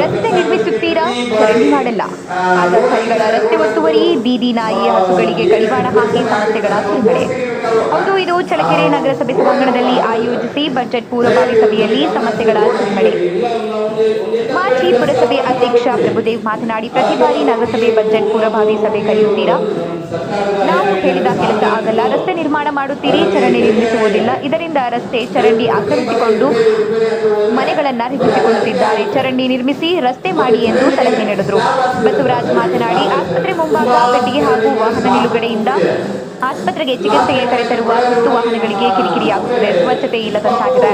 ರಸ್ತೆ ನಿರ್ಮಿಸುತ್ತೀರಾ? ಖರೀದಿ ಮಾಡಲ್ಲ. ಆಧಾರಕಾರಿಗಳ ರಸ್ತೆ ಒತ್ತುವರಿ, ಬೀದಿ ನಾಯಿ ಹಸುಗಳಿಗೆ ಕಡಿವಾಣ ಹಾಕಿ ಸಮಸ್ಯೆಗಳ ಸುರಿಮಳೆ ಹೌದು, ಇದು ಚಳ್ಳಕೆರೆ ನಗರಸಭೆ ಸಭಾಂಗಣದಲ್ಲಿ ಆಯೋಜಿಸಿ ಬಜೆಟ್ ಪೂರ್ವಭಾವಿ ಸಭೆಯಲ್ಲಿ ಸಮಸ್ಯೆಗಳ ಸುರಿಮಳೆ ಮಾಜಿ ಪುರಸಭೆ ಅಧ್ಯಕ್ಷ ಪ್ರಭುದೇವ್ ಮಾತನಾಡಿ, ಪ್ರತಿ ಬಾರಿ ನಗರಸಭೆ ಬಜೆಟ್ ಪೂರ್ವಭಾವಿ ಸಭೆ ಕರೆಯುತ್ತೀರಾ? ನಾವು ಹೇಳಿದ ಕೆಲಸ ಆಗಲ್ಲ. ರಸ್ತೆ ನಿರ್ಮಾಣ ಮಾಡುತ್ತೀರಿ, ಚರಂಡಿ ನಿರ್ಮಿಸುವುದಿಲ್ಲ. ಇದರಿಂದ ರಸ್ತೆ ಚರಂಡಿ ಆಕ್ರಮಿಸಿಕೊಂಡು ಮನೆಗಳನ್ನು ನಿರ್ಮಿಸಿಕೊಳ್ಳುತ್ತಿದ್ದಾರೆ ಚರಂಡಿ ನಿರ್ಮಿಸಿ ರಸ್ತೆ ಮಾಡಿ ಎಂದು ಸಲಹೆ ನೀಡಿದರು. ಬಸವರಾಜ್ ಮಾತನಾಡಿ, ಆಸ್ಪತ್ರೆ ಮುಂಭಾಗ ಕಟ್ಟಿಗೆ ಹಾಗೂ ವಾಹನ ನಿಲುಗಡೆಯಿಂದ ಆಸ್ಪತ್ರೆಗೆ ಚಿಕಿತ್ಸೆಗೆ ಕರೆತರುವ ಸುತ್ತು ವಾಹನಗಳಿಗೆ ಕಿರಿಕಿರಿಯಾಗುತ್ತದೆ. ಸ್ವಚ್ಛತೆ ಇಲ್ಲದಂತಾಗಿದೆ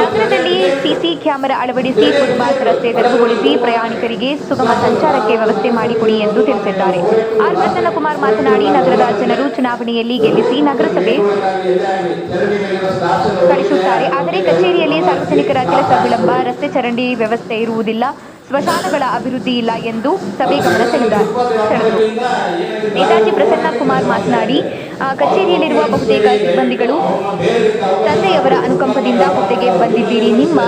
ನಗರದಲ್ಲಿ ಸಿಸಿ ಕ್ಯಾಮೆರಾ ಅಳವಡಿಸಿ ಫುಟ್ಪಾತ್ ರಸ್ತೆ ತೆರವುಗೊಳಿಸಿ ಪ್ರಯಾಣಿಕರಿಗೆ ಸುಗಮ ಸಂಚಾರಕ್ಕೆ ವ್ಯವಸ್ಥೆ ಮಾಡಿಕೊಡಿ ಎಂದು ತಿಳಿಸಿದ್ದಾರೆ. ಆರ್ ಪ್ರಸನ್ನಕುಮಾರ್ ಮಾತನಾಡಿ ನಗರದ ಜನರು ಚುನಾವಣೆಯಲ್ಲಿ ಗೆಲ್ಲಿಸಿ ನಗರಸಭೆ ಕಳಿಸುತ್ತಾರೆ. ಆದರೆ ಕಚೇರಿಯಲ್ಲಿ ಸಾರ್ವಜನಿಕರ ಕೆಲಸ ವಿಳಂಬ, ರಸ್ತೆ ಚರಂಡಿ ವ್ಯವಸ್ಥೆ ಇರುವುದಿಲ್ಲ. ಸ್ಮಶಾನಗಳ ಅಭಿವೃದ್ಧಿ ಇಲ್ಲ ಎಂದು ಸಭೆ ಗಮನ ಸೆಳೆದ- ಸೆಳೆದರು ನೇತಾಜಿ ಪ್ರಸನ್ನ ಕುಮಾರ್ ಮಾತನಾಡಿ ಕಚೇರಿಯಲ್ಲಿರುವ ಬಹುತೇಕ ಸಿಬ್ಬಂದಿಗಳು ತಂದೆಯವರ ಅನುಕಂಪದಿಂದ ಹುದ್ದೆಗೆ ಬಂದಿದ್ದೀರಿ. ನಿಮ್ಮ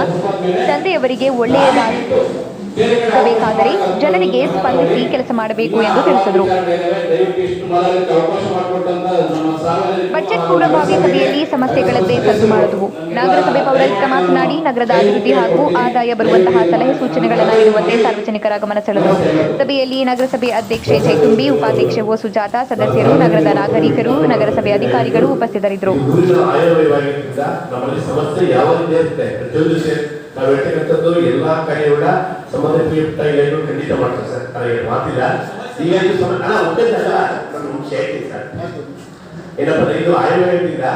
ತಂದೆಯವರಿಗೆ ಒಳ್ಳೆಯದಾಗಬೇಕಾದರೆ ಜನರಿಗೆ ಸ್ಪಂದಿಸಿ ಕೆಲಸ ಮಾಡಬೇಕು ಎಂದು ತಿಳಿಸಿದರು. ಬಜೆಟ್ ಪೂರ್ವಭಾವಿ ಸಭೆಯಲ್ಲಿ ಸಮಸ್ಯೆಗಳದ್ದೇ ಸದ್ದು ಮಾಡಿದವು. ನಗರಸಭೆ ಪೌರಾಯುಕ್ತ ಮಾತನಾಡಿ, ನಗರದ ಅಭಿವೃದ್ಧಿ ಹಾಗೂ ಆದಾಯ ಬರುವಂತಹ ಸಲಹೆ ಸೂಚನೆಗಳನ್ನು ನೀಡುವಂತೆ ಸಾರ್ವಜನಿಕರ ಗಮನ ಸೆಳೆದರು. ಸಭೆಯಲ್ಲಿ ನಗರಸಭೆ ಅಧ್ಯಕ್ಷೆ ಜೈತುಂಬಿ ಉಪಾಧ್ಯಕ್ಷೆ ಓ ಸುಜಾತ, ಸದಸ್ಯರು, ನಗರದ ನಾಗರಿಕರು, ನಗರಸಭೆ ಅಧಿಕಾರಿಗಳು ಉಪಸ್ಥಿತರಿದ್ದರು. ನಾವು ಹೇಳ್ತಕ್ಕಂಥದ್ದು ಎಲ್ಲಾ ಕಾರ್ಯವನ್ನ ಸಂಬಂಧಪಟ್ಟ ಏನು ಖಂಡಿತ ಮಾಡ್ತಾರೆ ಸರ್. ಏನು ಮಾತಿಲ್ಲ. ಈಗ ಹೇಳ್ತೀನಿ ಸರ್. ಏನಪ್ಪ ಇದು ಆಯುರ್ವೇದದಿಂದ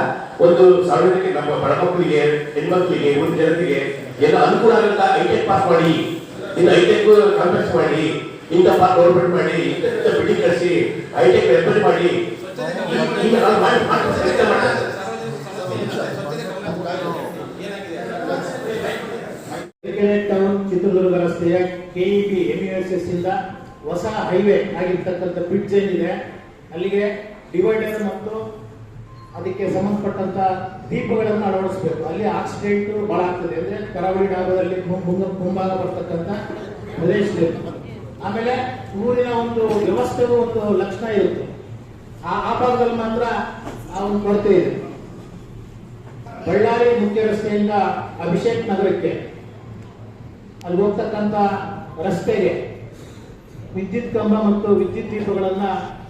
ಒಂದು ಸಾರ್ವಜನಿಕ ನಮ್ಮ ಬಡಮಕ್ಕಳಿಗೆ, ಹೆಣ್ಮಕ್ಳಿಗೆ ಒಂದು ಜನರಿಗೆ ಎಲ್ಲ ಅನುಕೂಲ ಆಗುತ್ತ? ಐಟೆಕ್ ಪಾಸ್ ಮಾಡಿ, ಇನ್ನು ಐಟೆಕ್ ಕಾಂಪ್ಲೆಕ್ಸ್ ಮಾಡಿ, ಇಂಥ ಪಾಸ್ ಮಾಡಿ, ಇಂಥ ಬಿಲ್ಡಿಂಗ್ ಕಳಿಸಿ ಐಟೆಕ್ ರೆಫರ್ ಮಾಡಿ. ಮಾಡಿ ಮಾಡಿ ಚಿತ್ರದುರ್ಗ ರಸ್ತೆಯ ಕೆಇಬಿ ಎಸ್ ಇಂದ ಹೊಸ ಹೈವೇ ಆಗಿರ್ತಕ್ಕಂಥ ಬ್ರಿಡ್ಜ್ ಏನಿದೆ, ಅಲ್ಲಿಗೆ ಡಿವೈಡರ್ ಮತ್ತು ಅದಕ್ಕೆ ಸಂಬಂಧಪಟ್ಟಂತ ದೀಪಗಳನ್ನು ಅಳವಡಿಸಬೇಕು. ಅಲ್ಲಿ ಆಕ್ಸಿಡೆಂಟ್ ಬಹಳ ಆಗ್ತದೆ. ಅಂದ್ರೆ ಕರಾವಳಿ ಮುಂ- ಮುಂಭಾಗ ಬರ್ತಕ್ಕಂಥ ಪ್ರದೇಶದಲ್ಲಿ. ಆಮೇಲೆ ಊರಿನ ಒಂದು ವ್ಯವಸ್ಥೆಗೂ ಒಂದು ಲಕ್ಷಣ ಇರುತ್ತೆ. ಆ ಆ ಭಾಗದಲ್ಲಿ ಮಾತ್ರ ಆ ಒಂದು ಕೊರತೆ ಇದೆ. ಬಳ್ಳಾರಿ ಮುಖ್ಯ ರಸ್ತೆಯಿಂದ ಅಭಿಷೇಕ್ ನಗರಕ್ಕೆ ಅಲ್ಲಿ ಹೋಗ್ತಕ್ಕಂಥ ರಸ್ತೆಗೆ ವಿದ್ಯುತ್ ಕಂಬ ಮತ್ತು ವಿದ್ಯುತ್ ದೀಪಗಳನ್ನ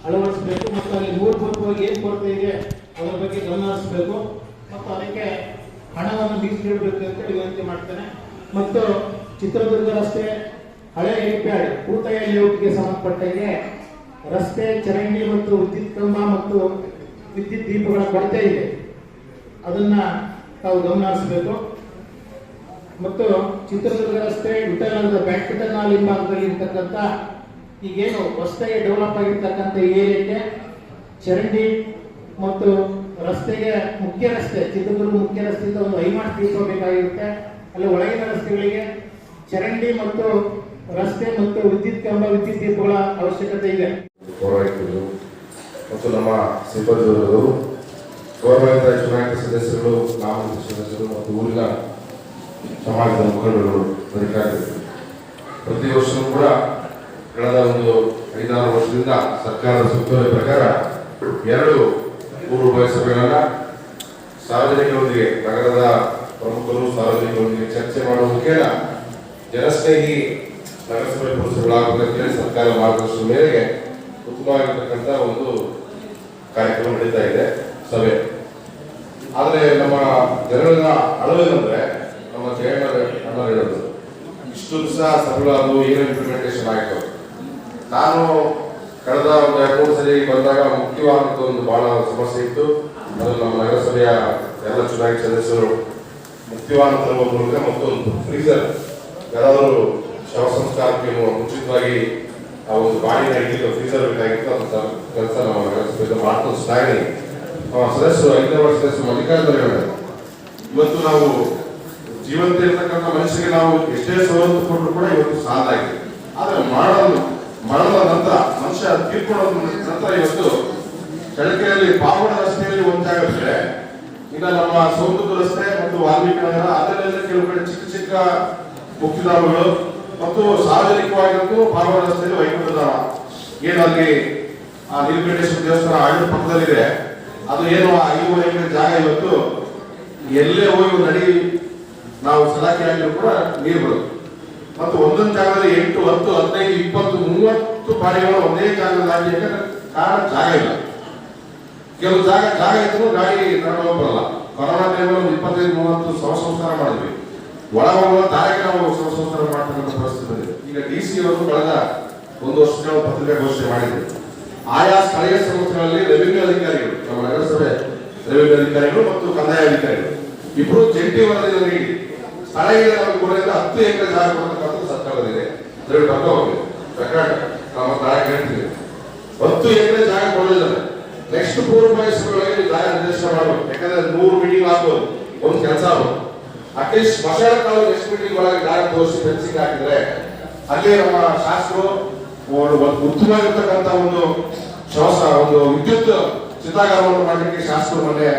ಅಳವಡಿಸಬೇಕು ಮತ್ತು ಅಲ್ಲಿ ಮೂಲಭೂತವಾಗಿ ಏನ್ ಕೊರತೆ ಇದೆ ಅದರ ಬಗ್ಗೆ ಗಮನ ಹರಿಸಬೇಕು. ಮತ್ತು ಅದಕ್ಕೆ ಹಣವನ್ನು ಮೀಸಲಿಡಬೇಕು ಅಂತ ವಿನಂತಿ ಮಾಡ್ತೇನೆ. ಮತ್ತು ಚಿತ್ರದುರ್ಗ ರಸ್ತೆ ಹಳೆ ಹೆಲಿಪ್ಯಾಡ್ ಭೂತಯ ಲೇಔಟ್ಗೆ ಸಂಬಂಧಪಟ್ಟಂಗೆ ರಸ್ತೆ, ಚರಂಡಿ ಮತ್ತು ವಿದ್ಯುತ್ ಕಂಬ ಮತ್ತು ವಿದ್ಯುತ್ ದೀಪಗಳ ಕೊರತೆ ಇದೆ. ಅದನ್ನ ತಾವು ಗಮನ ಹರಿಸಬೇಕು. ಮತ್ತು ಚಿತ್ರದುರ್ಗ ರಸ್ತೆ ವಿಠಲನದ ನಾಲ್ ಹಿಂಭಾಗದಲ್ಲಿ ಇರ್ತಕ್ಕಂಥ ಈಗೇನು ರಸ್ತೆಗೆ ಡೆವಲಪ್ ಆಗಿರ್ತಕ್ಕಂಥ ಏರಿಯಾಕ್ಕೆ ಚರಂಡಿ ಮತ್ತು ರಸ್ತೆಗೆ ಮುಖ್ಯ ರಸ್ತೆ, ಚಿತ್ರದುರ್ಗ ಮುಖ್ಯ ರಸ್ತೆಯಿಂದ ಒಂದು ಐಮಾಟ್ ತೀರ್ಸಬೇಕಾಗಿರುತ್ತೆ ಅಲ್ಲಿ ಒಳಗಿನ ರಸ್ತೆಗಳಿಗೆ ಚರಂಡಿ ಮತ್ತು ರಸ್ತೆ ಮತ್ತು ವಿದ್ಯುತ್ ಕಂಬ, ವಿದ್ಯುತ್ ದೀಪಗಳ ಅವಶ್ಯಕತೆ ಇದೆ. ಮತ್ತು ನಮ್ಮ ಸಿಬ್ಬಂದಿಗಳು ಗೌರವಾನ್ವಿತ ಚುನಾಯಿತ ಸದಸ್ಯರು ನಾಮ ಸದಸ್ಯರು ಮತ್ತು ಊರಿನ ಸಮಾಜದ ಮುಖಂಡರು ಬರೀತಾರೆ ಪ್ರತಿ ವರ್ಷವೂ ಕೂಡ ಕಳೆದ ಒಂದು ಐದಾರು ವರ್ಷದಿಂದ ಸರ್ಕಾರದ ಸುತ್ತೋಲೆ ಪ್ರಕಾರ ಎರಡು ಮೂರು ಸಭೆಗಳನ್ನ ಸಾರ್ವಜನಿಕರೊಂದಿಗೆ, ನಗರದ ಪ್ರಮುಖರು ಸಾರ್ವಜನಿಕರೊಂದಿಗೆ ಚರ್ಚೆ ಮಾಡುವ ಮುಖೇನ ಜನಸ್ನೇಹಿ ನಗರಸಭೆ ಪುರುಷಗಳಾಗುವುದಕ್ಕೆ ಸರ್ಕಾರ ಮಾರ್ಗದರ್ಶನ ಮೇರೆಗೆ ಉತ್ತಮವಾಗಿರ್ತಕ್ಕಂಥ ಒಂದು ಕಾರ್ಯಕ್ರಮ ನಡೀತಾ ಇದೆ, ಸಭೆ. ಆದರೆ ನಮ್ಮ ಜನಗಳ ಅಳವೇನಂದ್ರೆ ಹೇಳೋದು ಇಷ್ಟು ದಿವಸ ಸಫಲ ಅದು ಏನು ಇಂಪ್ಲಿಮೆಂಟೇಷನ್ ಆಯಿತು. ನಾನು ಕಳೆದ ಒಂದು ಎರಡು, ಮೂರು ಸರಿ ಬಂದಾಗ ಮುಖ್ಯವಾದಂಥ ಒಂದು ಬಹಳ ಸಮಸ್ಯೆ ಇತ್ತು. ಅದು ನಮ್ಮ ನಗರಸಭೆಯ ಎಲ್ಲ ಚುನಾಯಿತ ಸದಸ್ಯರು ಮುಖ್ಯವಾದ ಮೂಲಕ ಮತ್ತು ಒಂದು ಫ್ರೀಸರ್ ಯಾರಾದರೂ ಶವ ಸಂಸ್ಕಾರಕ್ಕೆ ಮುಂಚಿತವಾಗಿ ಆ ಒಂದು ಬಾಡಿನ ಇಡ್ಲಿಕ್ಕೆ ಫ್ರೀಸರ್ ಬೇಕಾಗಿತ್ತು. ಅಂತ ಕೆಲಸ ನಮ್ಮ ನಗರಸಭೆಯಿಂದ ಮಾಡ್ಕೊಂಡು ಸಾಗಿ ಸದಸ್ಯರು ಐದನೇ ವರ್ಷ ಸದಸ್ಯರು ಮಲ್ಲಿಕಾರ್ಜುನ ಇವತ್ತು ನಾವು ಜೀವಂತ ಇರತಕ್ಕಂಥ ಮನುಷ್ಯರಿಗೆ ನಾವು ಎಷ್ಟೇ ಸವಲತ್ತು ಕೊಟ್ಟರು ಕೂಡ ಇವತ್ತು ಸಾಲಾಗಿದೆ ಆದರೆ ಮರಣ ಮರಣದ ನಂತರ ಮನುಷ್ಯ ತೀರ್ಕೊಳ್ಳೋದ ನಂತರ ಇವತ್ತು ಚಳಕೆಯಲ್ಲಿ ಪಾವನ ರಸ್ತೆಯಲ್ಲಿ ಒಂದು ಜಾಗ ಬಿಟ್ಟರೆ ಈಗ ನಮ್ಮ ಸೌಂದರ್ಯ ರಸ್ತೆ ಮತ್ತು ವಾಲ್ಮೀಕಿ ನಗರ, ಅದರಲ್ಲೆಲ್ಲ ಕೆಲವು ಕಡೆ ಚಿಕ್ಕ ಚಿಕ್ಕ ಮುಖ್ಯಧಾಮಗಳು ಮತ್ತು ಸಾರ್ವಜನಿಕವಾಗಿತ್ತು ಪಾವನ ರಸ್ತೆಯಲ್ಲಿ ವೈಕುಂಠಧಾಮ ಆ ನೀಲಕಂಠೇಶ್ವರ ದೇವಸ್ಥಾನ ಆಡಳಿತ ಪಕ್ಕದಲ್ಲಿದೆ. ಅದು ಏನು ಐದು ಜಾಗ ಇವತ್ತು ಎಲ್ಲೇ ಹೋಗಿ ನಡಿ ನಾವು ಸಲಾಕೆ ಆಗಿದ್ರು ಕೂಡ ನೀರು ಬರುತ್ತೆ. ಮತ್ತು ಒಂದೊಂದು ಜಾಗದಲ್ಲಿ ಎಂಟು, ಹತ್ತು, ಹದಿನೈದು, ಇಪ್ಪತ್ತು, ಮೂವತ್ತು ಬಾರಿಗಳು ಒಂದೇ ಜಾಗದಲ್ಲಿ ಆಗಿ ಕಾರಣ ಜಾಗ ಇಲ್ಲ. ಕೆಲವು ಜಾಗ ಜಾಗ ಇದ್ರು ಗಾಡಿ ತಗೊಂಡು ಬರಲ್ಲ ಕೊರೋನಾ ಟೈಮಲ್ಲಿ ಇಪ್ಪತ್ತೈದು, ಮೂವತ್ತು ಸಹ ಸಂಸ್ಕಾರ ಮಾಡಿದ್ವಿ. ಒಳ ಹೋಗುವ ನಾವು ಸಹ ಸಂಸ್ಕಾರ ಮಾಡ್ತಕ್ಕಂಥ ಪರಿಸ್ಥಿತಿ ಈಗ ಡಿ ಸಿ ಅವರು ಕಳೆದ ಒಂದು ವರ್ಷದ ಪತ್ರಿಕಾ ಘೋಷಣೆ ಮಾಡಿದ್ರು ಆಯಾ ಸ್ಥಳೀಯ ಸಂಸ್ಥೆಗಳಲ್ಲಿ ರೆವಿನ್ಯೂ ಅಧಿಕಾರಿಗಳು, ನಮ್ಮ ನಗರಸಭೆ ರೆವಿನ್ಯೂ ಅಧಿಕಾರಿಗಳು ಮತ್ತು ಕಂದಾಯ ಅಧಿಕಾರಿಗಳು ಇಬ್ಬರು ಜಂಟಿ ವರದಿಯನ್ನು ನೀಡಿ ಸ್ಥಳೀಯ ಗುರಿಯಿಂದ ಹತ್ತು ಎಕರೆ ಜಾಗ ಕೊಡತಕ್ಕಂಥ ಸರ್ಕಾರದಿದೆ ಅರ್ಥ ಹೋಗಿದೆ. ರೆಕಾರ್ಡ್ ನಮ್ಮ ಸ್ಥಳ ಹೇಳ್ತೀವಿ ಹತ್ತು ಎಕರೆ ಜಾಗ ಕೊಡಲಿದ್ದಾರೆ ನೆಕ್ಸ್ಟ್ ಮೂರು ವಯಸ್ಸುಗಳಿಗೆ ಜಾಗ ನಿರ್ದೇಶನ ಮಾಡಬೇಕು. ಯಾಕಂದ್ರೆ ನೂರು ಮೀಟಿಂಗ್ ಆಗ್ಬೋದು. ಒಂದು ಕೆಲಸ ಆಗ್ಬೋದು. ಅಟ್ಲೀಸ್ಟ್ ಸ್ಮಶಾನ ಕಾಲ ನೆಕ್ಸ್ಟ್ ಮೀಟಿಂಗ್ ಒಳಗೆ ಜಾಗ ತೋರಿಸಿ ಫೆನ್ಸಿಂಗ್ ಹಾಕಿದ್ರೆ ಅಲ್ಲಿ ನಮ್ಮ ಶಾಸಕರು ಒಂದು ಒಂದು ಶ್ವಾಸ, ಒಂದು ವಿದ್ಯುತ್ ಚಿತಾಗಾರವನ್ನು ಮಾಡಲಿಕ್ಕೆ ಶಾಸಕರು ಮೊನ್ನೆ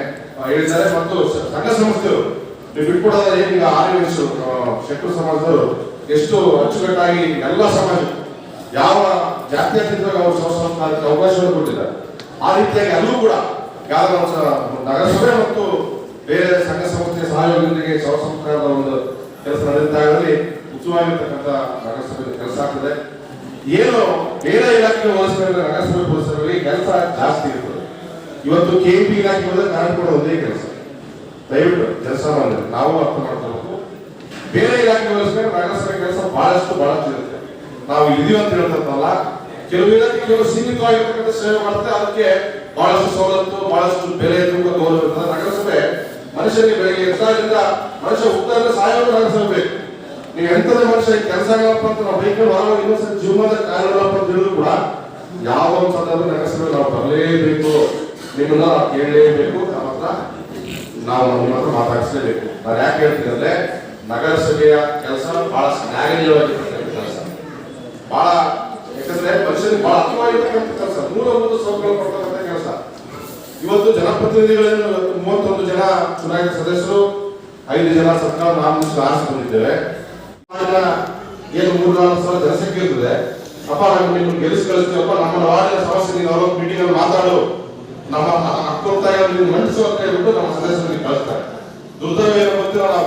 ಹೇಳಿದ್ದಾರೆ. ಮತ್ತು ಸಂಘ ಸಂಸ್ಥೆಯವರು ನೀವು ಕೂಡ ಏನೀಗ ಎಸ್ ಶೆಟ್ಟರು ಸಮಾಜದವರು ಎಷ್ಟು ಅಚ್ಚುಕಟ್ಟಾಗಿ ಎಲ್ಲ ಸಮಾಜ ಯಾವ ಜಾತ್ಯತೀತವಾಗಿ ಅವರು ಸಂಸ್ಥಾನಕ್ಕೆ ಅವಕಾಶವನ್ನು ಕೊಟ್ಟಿದ್ದಾರೆ ಆ ರೀತಿಯಾಗಿ ಅಲ್ಲೂ ಕೂಡ ನಗರಸಭೆ ಮತ್ತು ಬೇರೆ ಸಂಘ ಸಂಸ್ಥೆಯ ಸಹಯೋಗದೊಂದಿಗೆ ಶವ ಸಂಸ್ಕಾರದ ಒಂದು ಕೆಲಸ ನಡೆದಿದ್ದಾಗಲಿ ಉತ್ತಮವಾಗಿರ್ತಕ್ಕಂಥ ನಗರಸಭೆ ಕೆಲಸ ಆಗ್ತದೆ ಏನು ಬೇರೆ ಇಲಾಖೆಗೆ ಹೋಲಿಸಿದ್ರೆ ನಗರಸಭೆ ಪೊಲೀಸರಲ್ಲಿ ಕೆಲಸ ಜಾಸ್ತಿ ಇರ್ತದೆ ಇವತ್ತು ಕೆ ಪಿ ಇಲಾಖೆ ಹೋದ್ರೆ ಕೂಡ ಒಂದೇ ಕೆಲಸ. ದಯವಿಟ್ಟು ಜನಸಾಮಾನ್ಯರು ನಾವು ಅರ್ಥ ಮಾಡ್ಕೋಬೇಕು. ಬೇರೆ ಇಲಾಖೆ ಹೋಲಿಸಿದ್ರೆ ನಗರಸಭೆ ಕೆಲಸ ಬಹಳಷ್ಟು ಬಹಳ ಇರುತ್ತೆ ನಾವು ಇದೀವಿ ಅಂತ ಹೇಳ್ತಲ್ಲ ಕೆಲವು ಇಲಾಖೆ ಕೆಲವು ಸೀಮಿತವಾಗಿರ್ತಕ್ಕಂಥ ಸೇವೆ ಮಾಡುತ್ತೆ, ಅದಕ್ಕೆ ಬಹಳಷ್ಟು ಸವಲತ್ತು, ಬಹಳಷ್ಟು ಬೆಲೆ ತುಂಬ ಗೌರವ ನಗರಸಭೆ ಮನುಷ್ಯನಿಗೆ ಬೆಳಗ್ಗೆ ಎದ್ದಾಗಿಂದ ಮನುಷ್ಯ ಉತ್ತರ ಸಾಯೋದು ನಗರಸಭೆ ಬೇಕು. ನೀವು ಎಂತದೇ ಮನುಷ್ಯ ಕೆಲಸ ಆಗಲ್ಲಪ್ಪ ಅಂತ ನಾವು ಬೈಕ್ ಇನ್ನೊಂದು ಇನ್ನೊಂದ್ಸರಿ ಜೀವನದ ಕಾರಣಪ್ಪ ಅಂತ ಹೇಳಿದ್ರು ಕೂಡ ಯಾವ ಒಂದು ಸಂದರ್ಭ ನಗರಸಭೆ ನಾವು ಬರಲೇಬೇಕು. ನಿಮ್ಮನ್ನ ಕೇಳಲೇಬೇಕು. ನಮ್ಮ ಹತ್ರ ನಾವು ನಿಮ್ಮ ಮಾತಾಡಿಸಲೇಬೇಕು. ನಾನು ಯಾಕೆ ಹೇಳ್ತೀನಿ ಅಂದ್ರೆ ನಗರಸಭೆಯ ಕೆಲಸ ಬಹಳ ನ್ಯಾಯವಾಗಿರ್ತಕ್ಕಂಥ ಕೆಲಸ. ಬಹಳ ಯಾಕಂದ್ರೆ ಮನುಷ್ಯನಿಗೆ ಬಹಳ ಹತ್ತಿರವಾಗಿರ್ತಕ್ಕಂಥ ಕೆಲಸ. ಮೂಲಭೂತ ಸೌಕರ್ಯ ಕೊಡ್ತಕ್ಕಂಥ ಕೆಲಸ. ಇವತ್ತು ಜನಪ್ರತಿನಿಧಿಗಳನ್ನು ಮೂವತ್ತೊಂದು ಜನ ಚುನಾಯಿತ ಸದಸ್ಯರು, ಐದು ಜನ ಸರ್ಕಾರ ನಾಮನಿಷ್ಟು ಆರಿಸಿಕೊಂಡಿದ್ದೇವೆ. ಏನು ಮೂರು ನಾಲ್ಕು ಸಾವಿರ ಜನಸಂಖ್ಯೆ ಇರ್ತದೆ. ಅಪ್ಪ ನಿಮ್ಮನ್ನು ಗೆಲ್ಲಿಸಿ ಕಳಿಸ್ತೀವಪ್ಪ ನಮ್ಮ ವಾರ್ಡಿನ ಸಮಸ್ಯೆ ನೀನು ಮೀಟಿಂಗ್ ಅಲ್ಲಿ ಮಾತಾಡು. ನಮ್ಮ ಅಕ್ಕ ಮಂಡಿಸು ಅಂತ ಹೇಳ್ಬಿಟ್ಟು ನಮ್ಮ ಸದಸ್ಯರಿಗೆ ಕಳಿಸ್ತಾರೆ. ದುರ್ದೈವ ಏನು ಗೊತ್ತಿಲ್ಲ ನಾವು